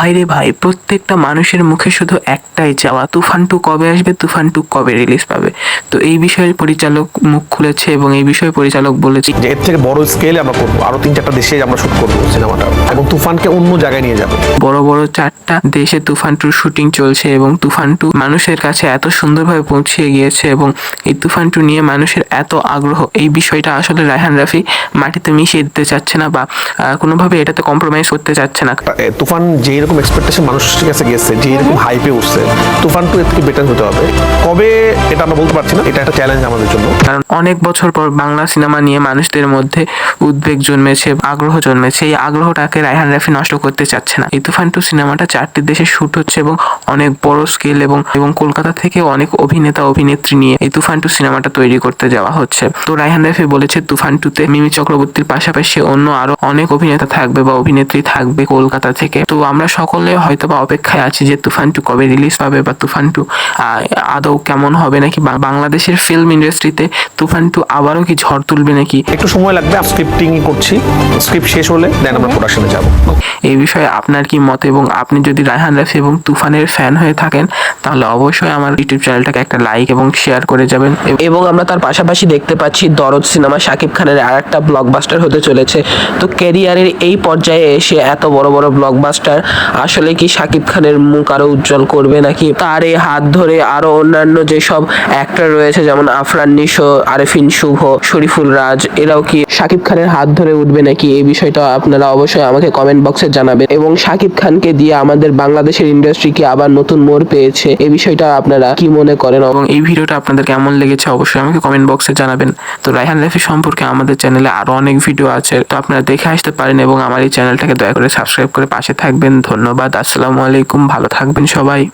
ভাই রে ভাই প্রত্যেকটা মানুষের মুখে শুধু একটাই চাওয়া তুফান টু কবে আসবে তুফান টু কবে রিলিজ পাবে? তো এই বিষয়ে পরিচালক মুখ খুলেছে এবং এই বিষয়ে পরিচালক বলেছে। যে এর থেকে বড় স্কেলে আমরা করব আরও তিন চারটা দেশে আমরা শুট করব সিনেমাটা এবং তুফানকে অন্য জায়গায় নিয়ে যাব। বড় বড় চারটা দেশে তুফান টুর শুটিং চলছে এবং তুফান টু মানুষের কাছে এত সুন্দরভাবে পৌঁছে গিয়েছে এবং এই তুফান টু নিয়ে মানুষের এত আগ্রহ। এই বিষয়টা আসলে রায়হান রাফি মাটিতে মিশিয়ে দিতে চাচ্ছে না বা কোনোভাবে এটাতে কম্প্রোমাইজ করতে চাচ্ছে না। তুফান যেই রকম এক্সপেকটেশন মানুষের কাছে গেছে যেই রকম হাইপে উঠছে। তুফান টু এর বেটার হতে হবে। কবে এটা আমরা বলতে পারছি না, এটা একটা চ্যালেঞ্জ আমাদের জন্য। কারণ অনেক বছর পর বাংলা সিনেমা নিয়ে মানুষদের মধ্যে উদ্বেগ জন্মেছে, আগ্রহ জন্মেছে। এই আগ্রহটাকে রায়হান রাফি নষ্ট করতে চাচ্ছে না। এই তুফান টু সিনেমাটা চারটি দেশে শুট হচ্ছে এবং অনেক বড় স্কেল এবং এবং কলকাতা থেকে অনেক অভিনেতা, অভিনেত্রী নিয়ে এই তুফান টু সিনেমাটা তৈরি করতে যাওয়া হচ্ছে। তো রায়হান রাফি বলেছে, তুফান টুতে মিমি চক্রবর্তীর পাশাপাশি অন্য আরও অনেক অভিনেতা থাকবে বা অভিনেত্রী থাকবে কলকাতা থেকে। তো আমরা সকলে হয়তো বা অপেক্ষায় আছে যে তুফান টু কবে রিলিজ পাবে বা তুফান টু আদৌ কেমন হবে নাকি বা- বাংলাদেশের ফিল্ম ইন্ডাস্ট্রিতে তুফান টু আবারও কি ঝড় তুলবে নাকি? একটু সময় লাগবে স্ক্রিপ্টিং করছি। স্ক্রিপ্ট শেষ হলে দেন আমরা প্রোডাকশনে যাব। এই বিষয়ে আপনার কি মত এবং আপনি যদি রায়হান রাফি এবং তুফানের ফ্যান হয়ে থাকেন তাহলে অবশ্যই আমার ইউটিউব চ্যানেলটাকে একটা লাইক এবং শেয়ার করে যাবেন। এবং আমরা তার পাশাপাশি দেখতে পাচ্ছি দরদ সিনেমা শাকিব খানের আর একটা ব্লকবাস্টার হতে চলেছে। তো ক্যারিয়ারের এই পর্যায়ে এসে এত বড় বড় ব্লকবাস্টার আসলে কি শাকিব খানের মুখ আরও উজ্জ্বল করবে নাকি? তার এই হাত ধরে আরও অন্যান্য যেসব অ্যাক্টর রয়েছে, যেমন আফরান নিশো, আরেফিন শুভ, শরীফুল রাজ, এরাও কি শাকিব খানের হাত ধরে উঠবে নাকি? এই বিষয়টা আপনারা অবশ্যই আমাকে কমেন্ট বক্সে জানাবেন। এবং শাকিব খানকে দিয়ে আমাদের বাংলাদেশের ইন্ডাস্ট্রি কি আবার নতুন মোড় পেয়েছে? এই বিষয়টা আপনারা কি মনে করেন? এবং এই ভিডিওটা আপনাদের কেমন লেগেছে অবশ্যই আমাকে কমেন্ট বক্সে জানাবেন। তো রায়হান রাফি সম্পর্কে আমাদের চ্যানেলে আরও অনেক ভিডিও আছে। তো আপনারা দেখে আসতে পারেন এবং আমার এই চ্যানেলটাকে দয়া করে সাবস্ক্রাইব করে পাশে থাকবেন। ধন্যবাদ। আসসালামু আলাইকুম। ভালো থাকবেন সবাই।